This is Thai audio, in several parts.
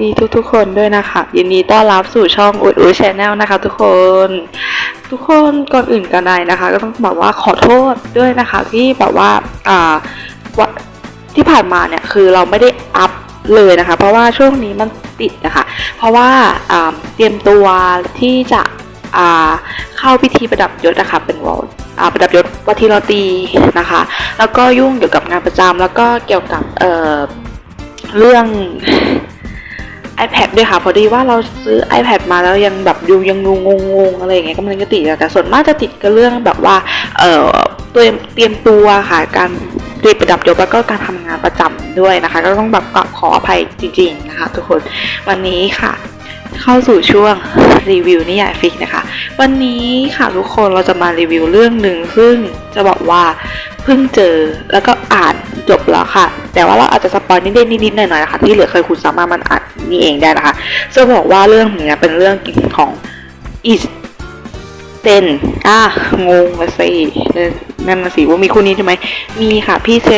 ดีทุกๆ คนด้วยนะคะ ยินดีต้อนรับสู่ช่องอุดอุชแนลนะคะ ทุกคน ทุกคนก่อนอื่นกันใดนะคะ ก็ต้องบอกว่าขอโทษด้วยนะคะ ที่แบบว่าอ่าวัที่ผ่านมาเนี่ยคือเราไม่ได้อัพเลยนะคะ เพราะว่าช่วงนี้มันติดนะคะ เพราะว่าเตรียมตัวที่จะเข้าพิธีประดับยศนะคะเป็นวอลประดับยศวัทิรตีนะคะ แล้วก็ยุ่งเกี่ยวกับงานประจำแล้วก็เกี่ยวกับเเรื่อง iPad ด้วยค่ะ พอดีว่าเราซื้อ iPad มาแล้วยังแบบดูยังงงงงอะไรอย่างเงี้ยก็มันก็ติดแต่ส่วนมากจะติดกับเรื่องแบบว่าเอ่อเตรียมเตรียมตัวค่ะการเตรียมประดับยศแล้วก็การทำงานประจำด้วยนะคะ ก็ต้องแบบขออภัยจริงๆนะคะ ทุกคนวันนี้ค่ะ เข้าสู่ช่วงรีวิวนิยายฟิกนะคะ วันนี้ค่ะทุกคนเราจะมารีวิวเรื่องหนึ่งซึ่งจะบอกว่า เพิ่งเจอแล้วก็อ่านจบแล้วค่ะ แต่ว่าเราอาจจะสปอยนิดๆนิดๆหน่อยๆนะคะที่เหลือเคยคุณสามารถมันอ่านนี่เองได้นะคะจะบอกว่าเรื่องนี้เป็นเรื่องของอีสเตนอะงงละสินั่นนะสิว่ามีคู่นี้ใช่ไหมมีค่ะพี่เท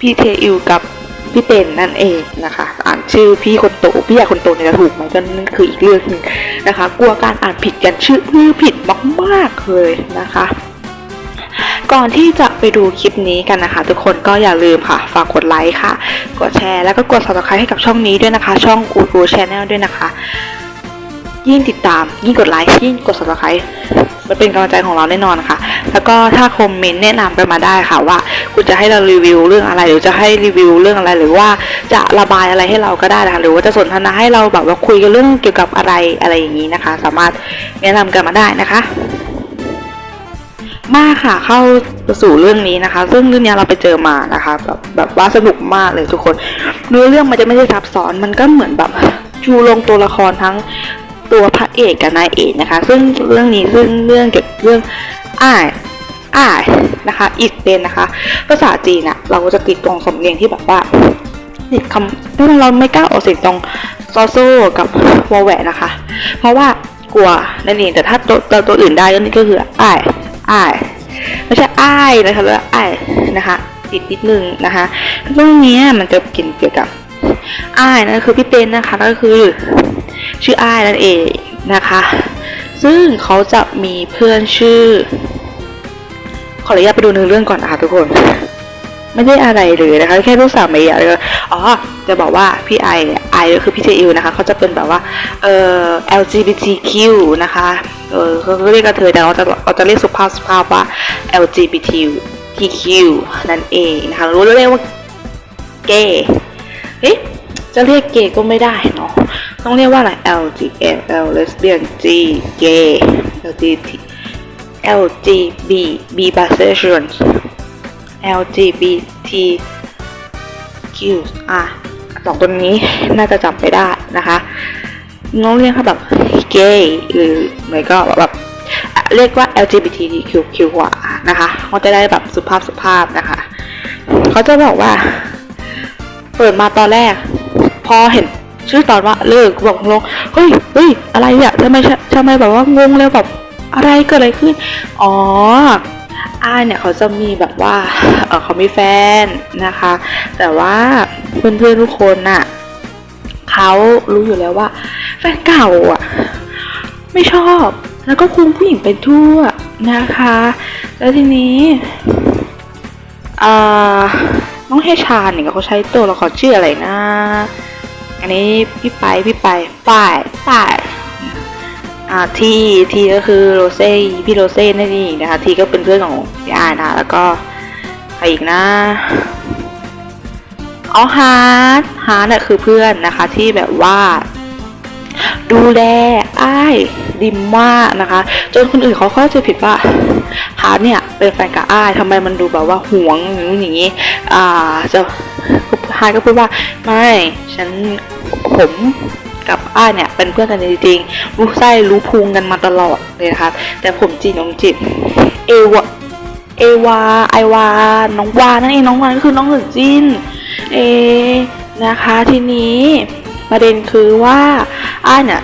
พี่เทอิวกับพี่เต็นนั่นเองนะคะ อ่านชื่อพี่คนโตพี่ใหญ่คนโตเนี่ยจะถูกไหมก็นั่นคืออีกเรื่องหนึงนะคะ กลัวการอ่านผิดกันชื่อผิดมากๆเลยนะคะ ก่อนที่จะไปดูคลิปนี้กันนะคะ ทุกคนก็อย่าลืมค่ะ ฝากกดไลค์ค่ะ กดแชร์แล้วก็กด subscribe ให้กับช่องนี้ด้วยนะคะ ช่องกูกูชแนลด้วยนะคะ ยิ่งติดตามยิ่งกดไลค์ยิ่งกด subscribe มันเป็นกำลังใจของเราแน่นอนค่ะ แล้วก็ถ้าคอมเมนต์แนะนำกันมาได้ค่ะว่า คุณจะให้เรารีวิวเรื่องอะไร หรือจะให้รีวิวเรื่องอะไร หรือว่าจะระบายอะไรให้เราก็ได้นะคะ หรือว่าจะสนทนาให้เราแบบว่าคุยกันเรื่องเกี่ยวกับอะไรอะไรอย่างนี้นะคะ สามารถแนะนำกันมาได้นะคะ มาค่ะเข้าสู่เรื่องนี้นะคะ ซึ่งเรื่องนี้เราไปเจอมานะคะ แบบแบบว่าสนุกมากเลยทุกคนเนื้อเรื่องมันจะไม่ได้ซับซ้อนมันก็เหมือนแบบชูลงตัวละครทั้งตัวพระเอกกับนายเอกนะคะ ซึ่งเรื่องนี้ซึ่งเรื่องเกี่ยวกับเรื่องอ้ายอ้ายนะคะอีกเป็นนะคะภาษาจีนอะเราก็จะติดตรงสำเนียงที่แบบว่าติดคำถ้าเราไม่กล้าออกเสียงตรงซอโซกับวอแหวนนะคะ เพราะว่ากลัวนั่นเองแต่ถ้าตัวตัวตัวอื่นได้ก็นี่ก็คืออ้าย อ้ายไม่ใช่อ้ายนะคะแล้วอ้ายนะคะติดนิดนึงนะคะเรื่องนี้มันจะเกี่ยวเกี่ยวกับอ้ายนั่นคือพี่เต้นนะคะก็คือชื่ออ้ายนั่นเองนะคะ ซึ่งเขาจะมีเพื่อนชื่อ ขออนุญาตไปดูเนื้อเรื่องก่อนนะคะทุกคน ไม่ได้อะไรเลยนะคะ แค่ลูกสาวเมย์เลยอ๋อ จะบอกว่าพี่ไอไอก็คือพี่เจอิวนะคะเขาจะเป็นแบบว่าเอ่อ LGBTQ นะคะเออเขาเรียกกระเทยแต่เราจะเราจะเรียกสุภาพสุภาพว่า LGBTQ นั่นเองนะคะรู้เรียกว่าเกย์เอ๊ะจะเรียกเกย์ก็ไม่ได้เนาะต้องเรียกว่าอะไร LGBT L lesbian G gay LGBT L G B B bisexual LGBTQ อะสองตัวนี้น่าจะจำไปได้นะคะน้องเรียกเขาแบบเกย์หรือไม่ก็แบบเรียกว่า LGBTQ กว่านะคะเขาจะได้แบบสุภาพสุภาพนะคะ เขาจะบอกว่า เปิดมาตอนแรก พอเห็นชื่อตอนว่าเลิกบอกลงเฮ้ยเฮ้ยอะไรเนี่ยทำไมทำไมแบบว่างงแล้วแบบอะไรเกิดอะไรขึ้น อ๋อ อ้ายเนี่ยเขาจะมีแบบว่าเเขามีแฟนนะคะ แต่ว่าเพื่อนๆทุกคนน่ะเขารู้อยู่แล้วว่า แฟนเก่าอะไม่ชอบแล้วก็คุมผู้หญิงไปทั่วนะคะ แล้วทีนี้อ่าน้องเฮชาเนี่ยเขาใช้ตัวละครชื่ออะไรนะ อันนี้พี่ไปพี่ไปป้ายป้าย อ่าทีทีก็คือโรเซ่พี่โรเซ่นั่นเองนะคะ ทีก็เป็นเพื่อนของพี่อายนะคะแล้วก็ใครอีกนะอ๋อฮาร์ดฮาร์ดน่ะคือเพื่อนนะคะที่แบบว่าดูแลอ้ายดิมมากนะคะ จนคนอื่นเขาเข้าใจผิดว่าฮาร์ดเนี่ยเป็นแฟนกับอ้ายทำไมมันดูแบบว่าหวงอย่างนู้อย่างนี้อ่าจะฮาร์ดก็พูดว่าไม่ฉันผม กับอ้ายเนี่ยเป็นเพื่อนกันจริงๆรู้ไส้รู้พุงกันมาตลอดเลยนะคะแต่ผมจีน้องจิตเอวเอวาไอวา น้องวานั่นเองน้องวานก็คือน้องหนึ่งจินเอนะคะทีนี้ประเด็นคือว่าอ้ายเนี่ย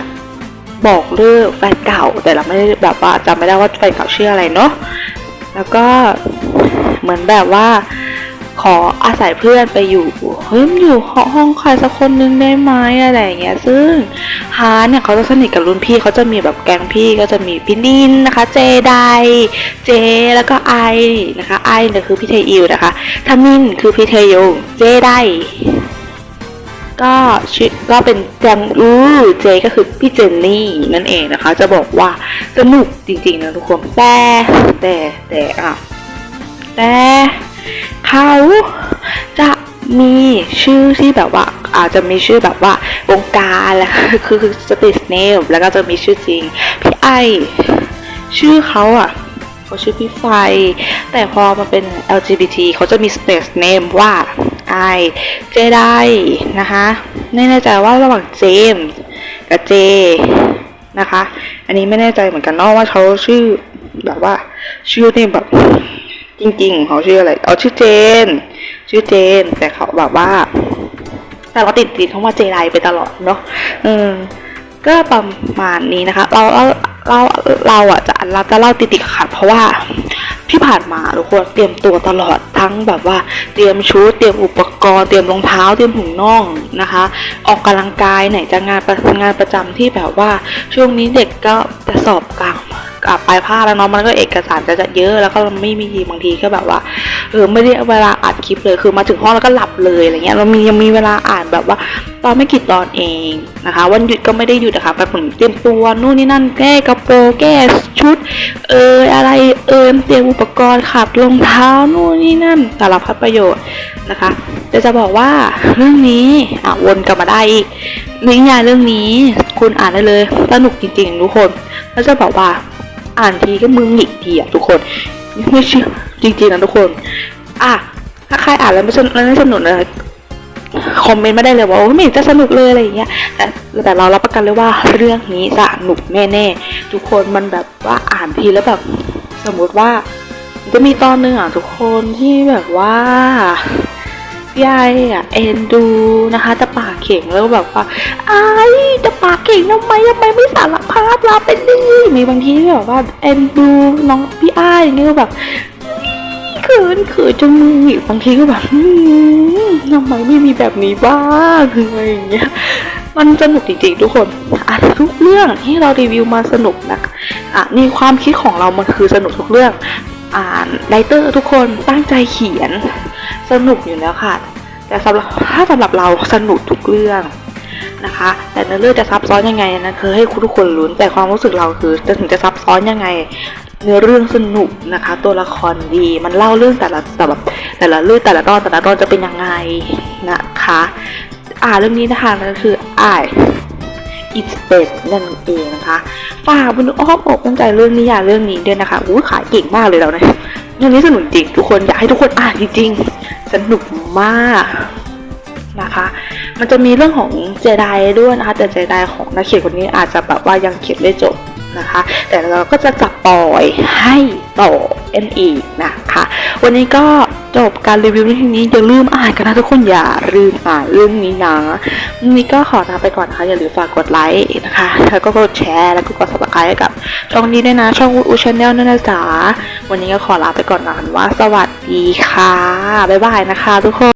บอกเลิกแฟนเก่าแต่เราไม่ได้แบบว่าจำไม่ได้ว่าแฟนเก่าชื่ออะไรเนาะแล้วก็เหมือนแบบว่าขออาศัยเพื่อนไปอยู่ เฮ้ยอยู่ห้องใครสักคนนึงได้ไหมอะไรอย่างเงี้ย ซึ่งฮาร์เนี่ยเขาจะสนิทกับรุ่นพี่เขาจะมีแบบแก๊งพี่ก็จะมีพี่นินนะคะ เจไดเจแล้วก็ไอนะคะไอเนี่ยคือพี่เทอิวนะคะทามินคือพี่เทยงเจไดก็ชื่อก็เป็นแจงอูเจก็คือพี่เจนนี่นั่นเองนะคะ จะบอกว่าสนุกจริงๆนะทุกคนแต่แต่แต่อะแต่เขาจะ มีชื่อที่แบบว่าอาจจะมีชื่อแบบว่าวงการแล้วคือคือสติสเนมแล้วก็จะมีชื่อจริง พี่ไอ ชื่อเขาอะเขาชื่อพี่ไฟ แต่พอมาเป็น LGBT เขาจะมี stage name ว่าไอเจไดนะคะไม่แน่ใจว่าระหว่างเจมส์กับเจนะคะ อันนี้ไม่แน่ใจเหมือนกันเนาะว่าเขาชื่อแบบว่าชื่อเนี่ยแบบ จริง ๆ เขาชื่ออะไรเอาชื่อเจน ชื่อเจน แต่เขาแบบว่า แต่เราติดติดคำว่าเจไดไปตลอดเนาะเออก็ประมาณนี้นะคะเราเราเราเราอะจะเราจะเล่าติดติดขัดเพราะว่าที่ผ่านมาทุกคนเตรียมตัวตลอดทั้งแบบว่า เตรียมชุดเตรียมอุปกรณ์เตรียมรองเท้าเตรียมถุงน่องนะคะ ออกกำลังกายไหนจะงานประงานประจำที่แบบว่า ช่วงนี้เด็กก็จะสอบกลาง ปลายภาคแล้วเนาะมันก็เอกสารจะจะเยอะแล้วก็ไม่มีบางทีก็แบบว่าเออไม่ได้เวลาอัดคลิปเลยคือมาถึงห้องแล้วก็หลับเลยอะไรเงี้ยเรามียังมีเวลาอ่านแบบว่า ตอนไม่กี่ตอนเองนะคะ วันหยุดก็ไม่ได้หยุดนะคะไปผมเตรียมตัวนู่นนี่นั่นแก้กระโปรงแก้ชุด เอออะไรเออเตรียมอุปกรณ์ขับรองเท้านู่นนี่นั่นสารพัดประโยชน์นะคะจะจะบอกว่าเรื่องนี้อะวนกลับมาได้อีกนิยายเรื่องนี้คุณอ่านได้เลยสนุกจริงๆทุกคนแล้วจะบอกว่า อ่านทีก็มึงหงิกทีอะทุกคนไม่เชื่อจริงๆนะทุกคน อะถ้าใครอ่านแล้วไม่สนุกแล้วไม่สนุกเลยคอมเมนต์มาได้เลยว่าไม่เห็นจะสนุกเลยอะไรอย่างเงี้ยแต่แต่เรารับประกันเลยว่าเรื่องนี้สนุกแน่ๆทุกคนมันแบบว่าอ่านทีแล้วแบบสมมติว่าจะมีตอนหนึ่งอะทุกคนที่แบบว่า พี่ไออะเอ็นดูนะคะจะปากเข่งแล้วแบบว่าไอ้ายจะปากเข่งทำไมทำไมไม่สารภาพลาเป็นดีมีบางทีที่แบบว่าเอ็นดูน้องพี่ไออย่างเงี้ยแบบเขินเขินจมือหงิกบางทีก็แบบทำไมไม่มีแบบนี้บ้างอะไรอย่างเงี้ยมันสนุกจริงๆทุกคนอะทุกเรื่องที่เรารีวิวมาสนุกนะอะนี่ความคิดของเรามันคือสนุกทุกเรื่องอ่านไรเตอร์ทุกคนตั้งใจเขียน สนุกอยู่แล้วค่ะ แต่สำหรับถ้าสำหรับเราสนุกทุกเรื่องนะคะ แต่เนื้อเรื่องจะซับซ้อนยังไงนะคือให้ทุกคนลุ้นแต่ความรู้สึกเราคือจะถึงจะซับซ้อนยังไง เนื้อเรื่องสนุกนะคะ ตัวละครดีมันเล่าเรื่องแต่ละแต่แบบแต่ละเรื่องแต่ละตอนแต่ละตอนจะเป็นยังไงนะคะ อ่าเรื่องนี้นะคะนั่นก็คืออ่ายอิสเปดนั่นเองนะคะฝากบุญอ้อมอกตั้งใจเรื่องนี้อย่าเรื่องนี้ด้วยนะคะอู้ขายเก่งมากเลยเราเนี่ย เรื่องนี้สนุกจริงทุกคนอยากให้ทุกคนอ่านจริงๆสนุกมากนะคะ มันจะมีเรื่องของเจไดด้วยนะคะแต่เจไดของนักเขียนคนนี้อาจจะแบบว่ายังเขียนไม่จบ นะคะ แต่เราก็จะจับปล่อยให้ต่อเอ็นอีกนะคะ วันนี้ก็จบการรีวิวในที่นี้อย่าลืมอ่านกันนะทุกคนอย่าลืมอ่านเรื่องนี้นะวันนี้ก็ขอลาไปก่อนนะคะอย่าลืมฝากกดไลค์นะคะแล้วก็กดแชร์แล้วก็กด subscribe ให้กับช่องนี้ด้วยนะช่องอูชาแนลนั่นนะจ๊ะวันนี้ก็ขอลาไปก่อนนะว่า สวัสดีค่ะบ๊ายบายนะคะทุกคน